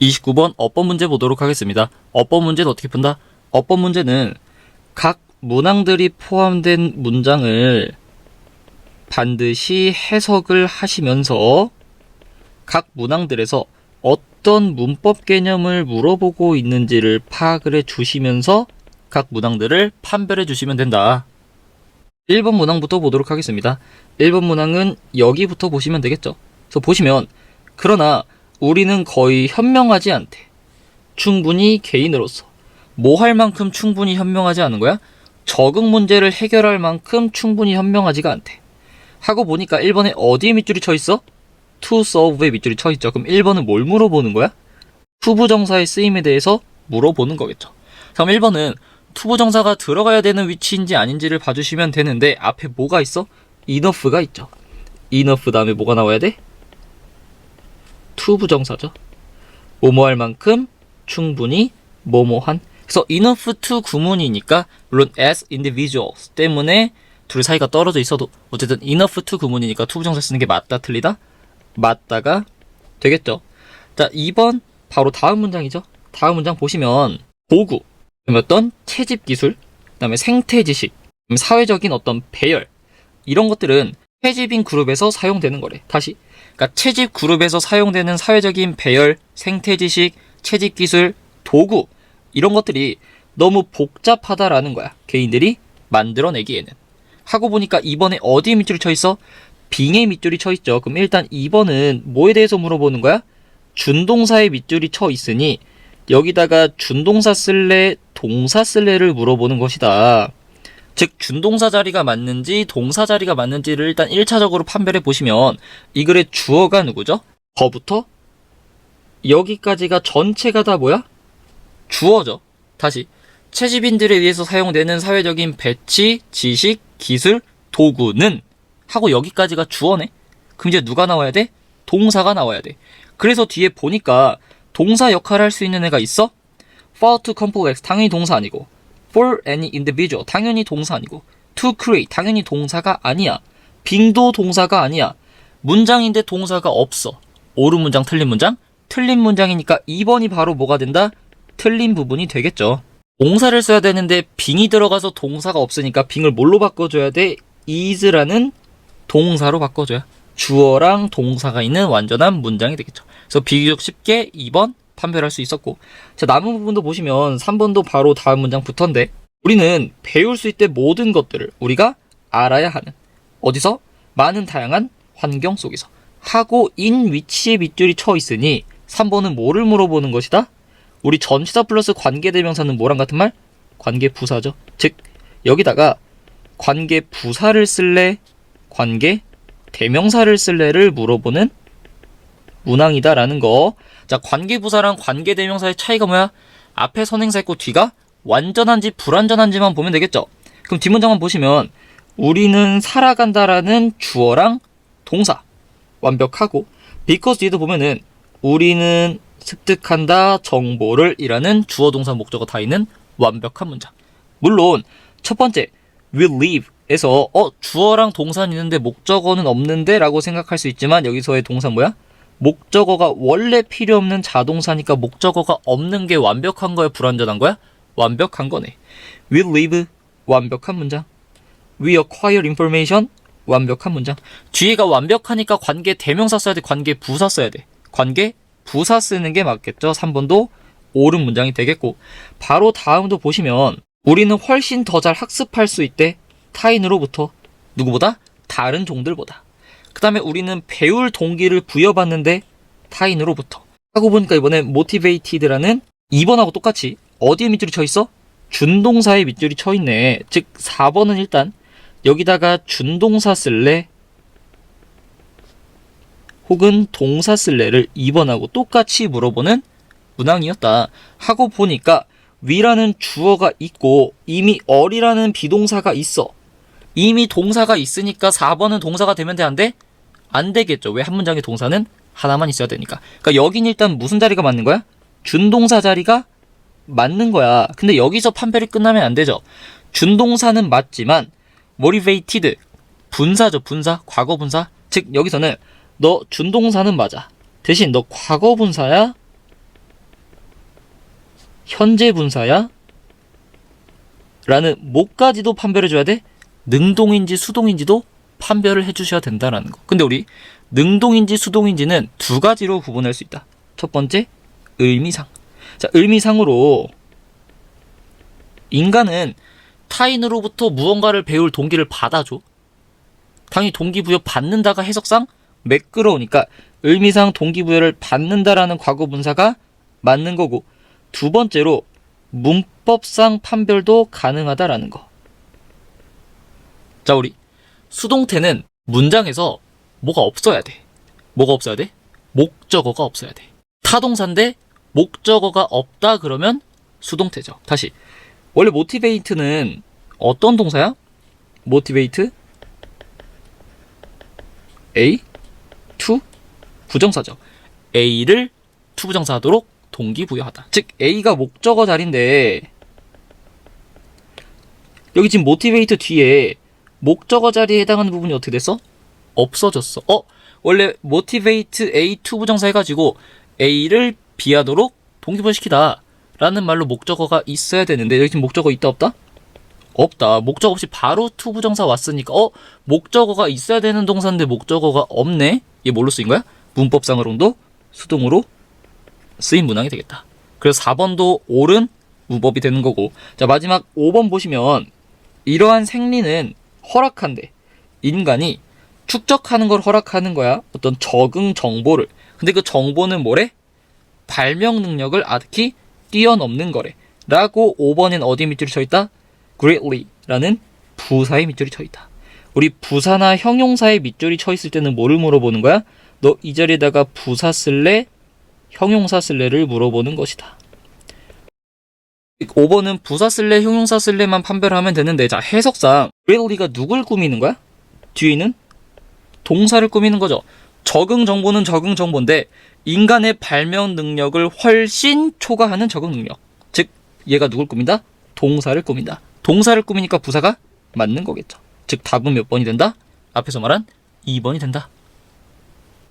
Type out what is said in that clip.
29번 어법 문제 보도록 하겠습니다. 어법 문제는 어떻게 푼다? 어법 문제는 각 문항들이 포함된 문장을 반드시 해석을 하시면서 각 문항들에서 어떤 문법 개념을 물어보고 있는지를 파악을 해 주시면서 각 문항들을 판별해 주시면 된다. 1번 문항부터 보도록 하겠습니다. 1번 문항은 여기부터 보시면 되겠죠. 그래서 보시면 그러나 우리는 거의 현명하지 않대. 충분히 개인으로서 뭐 할 만큼 충분히 현명하지 않은 거야? 적응 문제를 해결할 만큼 충분히 현명하지가 않대. 하고 보니까 1번에 어디에 밑줄이 쳐 있어? to solve에 밑줄이 쳐 있죠. 그럼 1번은 뭘 물어보는 거야? 투부정사의 쓰임에 대해서 물어보는 거겠죠. 그럼 1번은 투부정사가 들어가야 되는 위치인지 아닌지를 봐주시면 되는데 앞에 뭐가 있어? enough가 있죠. enough 다음에 뭐가 나와야 돼? 투 부정사죠. 뭐뭐 할 만큼 충분히 뭐뭐한 그래서 enough to 구문이니까 물론 as individuals 때문에 둘 사이가 떨어져 있어도 어쨌든 enough to 구문이니까 투부정사 쓰는 게 맞다 틀리다 맞다가 되겠죠. 자 2번 바로 다음 문장이죠. 다음 문장 보시면 그다음에 어떤 채집 기술 그다음에 생태 지식 사회적인 어떤 배열 이런 것들은 채집인 그룹에서 사용되는 거래. 다시 그러니까 채집 그룹에서 사용되는 사회적인 배열, 생태 지식, 채집 기술, 도구 이런 것들이 너무 복잡하다라는 거야. 개인들이 만들어내기에는. 하고 보니까 이번에 어디에 밑줄이 쳐 있어? 빙의 밑줄이 쳐 있죠. 그럼 일단 2번은 뭐에 대해서 물어보는 거야? 준동사의 밑줄이 쳐 있으니 여기다가 준동사 쓸래, 동사 쓸래를 물어보는 것이다. 즉 준동사 자리가 맞는지 동사 자리가 맞는지를 일단 1차적으로 판별해 보시면 이 글의 주어가 누구죠? 거부터 여기까지가 전체가 다 뭐야? 주어죠. 다시 채집인들에 의해서 사용되는 사회적인 배치, 지식, 기술, 도구는 하고 여기까지가 주어네. 그럼 이제 누가 나와야 돼? 동사가 나와야 돼. 그래서 뒤에 보니까 동사 역할을 할 수 있는 애가 있어? for to complex 당연히 동사 아니고 for any individual 당연히 동사 아니고 to create 당연히 동사가 아니야. 빙도 동사가 아니야. 문장인데 동사가 없어. 옳은 문장, 틀린 문장? 틀린 문장이니까 2번이 바로 뭐가 된다? 틀린 부분이 되겠죠. 동사를 써야 되는데 빙이 들어가서 동사가 없으니까 빙을 뭘로 바꿔줘야 돼? is라는 동사로 바꿔줘야 주어랑 동사가 있는 완전한 문장이 되겠죠. 그래서 비교적 쉽게 2번 판별할 수 있었고 자 남은 부분도 보시면 3번도 바로 다음 문장 붙었는데 우리는 배울 수 있때 모든 것들을 우리가 알아야 하는 어디서? 많은 다양한 환경 속에서 하고 인 위치에 밑줄이 쳐 있으니 3번은 뭐를 물어보는 것이다? 우리 전치사 플러스 관계대명사는 뭐랑 같은 말? 관계부사죠. 즉 여기다가 관계부사를 쓸래? 관계 대명사를 쓸래를 물어보는 문항이다라는 거. 자, 관계부사랑 관계대명사의 차이가 뭐야? 앞에 선행사 있고 뒤가 완전한지 불완전한지만 보면 되겠죠. 그럼 뒷문장만 보시면 우리는 살아간다라는 주어랑 동사 완벽하고 because 뒤에도 보면은 우리는 습득한다 정보를 이라는 주어 동사 목적어 다 있는 완벽한 문장. 물론 첫 번째 will live에서 어 주어랑 동사는 있는데 목적어는 없는데라고 생각할 수 있지만 여기서의 동사 뭐야? 목적어가 원래 필요 없는 자동사니까 목적어가 없는 게 완벽한 거야 불완전한 거야? 완벽한 거네. will live 완벽한 문장. we acquire information 완벽한 문장. 뒤에가 완벽하니까 관계 대명사 써야 돼. 관계 부사 써야 돼. 관계 부사 쓰는 게 맞겠죠. 3번도 옳은 문장이 되겠고 바로 다음도 보시면 우리는 훨씬 더 잘 학습할 수 있대. 타인으로부터 누구보다 다른 종들보다. 그 다음에 우리는 배울 동기를 부여받는데 타인으로부터. 하고 보니까 이번에 motivated라는 2번하고 똑같이 어디에 밑줄이 쳐 있어? 준동사의 밑줄이 쳐 있네. 즉 4번은 일단 여기다가 준동사 쓸래 혹은 동사 쓸래를 2번하고 똑같이 물어보는 문항이었다. 하고 보니까 위라는 주어가 있고 이미 어리라는 비동사가 있어. 이미 동사가 있으니까 4번은 동사가 되면 돼, 안 되겠죠. 왜 한 문장의 동사는 하나만 있어야 되니까. 그러니까 여긴 일단 무슨 자리가 맞는 거야? 준동사 자리가 맞는 거야. 근데 여기서 판별이 끝나면 안 되죠. 준동사는 맞지만 motivated 분사죠, 분사. 과거 분사. 즉 여기서는 너 준동사는 맞아. 대신 너 과거 분사야 현재 분사야? 라는 뭐까지도 판별해 줘야 돼? 능동인지 수동인지도 판별을 해주셔야 된다라는 거. 근데 우리 능동인지 수동인지는 두 가지로 구분할 수 있다. 첫 번째, 의미상. 자, 의미상으로 인간은 타인으로부터 무언가를 배울 동기를 받아줘. 당연히 동기부여 받는다가 해석상 매끄러우니까 의미상 동기부여를 받는다라는 과거 분사가 맞는 거고 두 번째로 문법상 판별도 가능하다라는 거. 자, 우리 수동태는 문장에서 뭐가 없어야 돼. 뭐가 없어야 돼? 목적어가 없어야 돼. 타동사인데 목적어가 없다 그러면 수동태죠. 다시. 원래 모티베이트는 어떤 동사야? 모티베이트 A to 부정사죠. A를 to 부정사하도록 동기부여하다. 즉 A가 목적어 자리인데 여기 지금 모티베이트 뒤에 목적어 자리에 해당하는 부분이 어떻게 됐어? 없어졌어. 어? 원래 모티베이트 A to 부정사 해가지고 A를 비하도록 동기부여시키다 라는 말로 목적어가 있어야 되는데 여기 지금 목적어 있다 없다? 없다. 목적 없이 바로 to 부정사 왔으니까 어? 목적어가 있어야 되는 동사인데 목적어가 없네? 이게 뭘로 쓰인 거야? 문법상으로도 수동으로 쓰인 문항이 되겠다. 그래서 4번도 옳은 문법이 되는 거고 자 마지막 5번 보시면 이러한 생리는 허락한데 인간이 축적하는 걸 허락하는 거야 어떤 적응 정보를 근데 그 정보는 뭐래? 발명 능력을 아득히 뛰어넘는 거래 라고 5번엔 어디 밑줄이 쳐 있다? greatly 라는 부사의 밑줄이 쳐 있다 우리 부사나 형용사의 밑줄이 쳐 있을 때는 뭐를 물어보는 거야? 너 이 자리에다가 부사 쓸래? 형용사 쓸래를 물어보는 것이다 5번은 부사 쓸래, 형용사 쓸래만 판별하면 되는데 자 해석상 really가 누굴 꾸미는 거야? 뒤에 있는 동사를 꾸미는 거죠. 적응 정보는 적응 정보인데 인간의 발명 능력을 훨씬 초과하는 적응 능력. 즉 얘가 누굴 꾸민다? 동사를 꾸민다. 동사를 꾸미니까 부사가 맞는 거겠죠. 즉 답은 몇 번이 된다? 앞에서 말한 2번이 된다.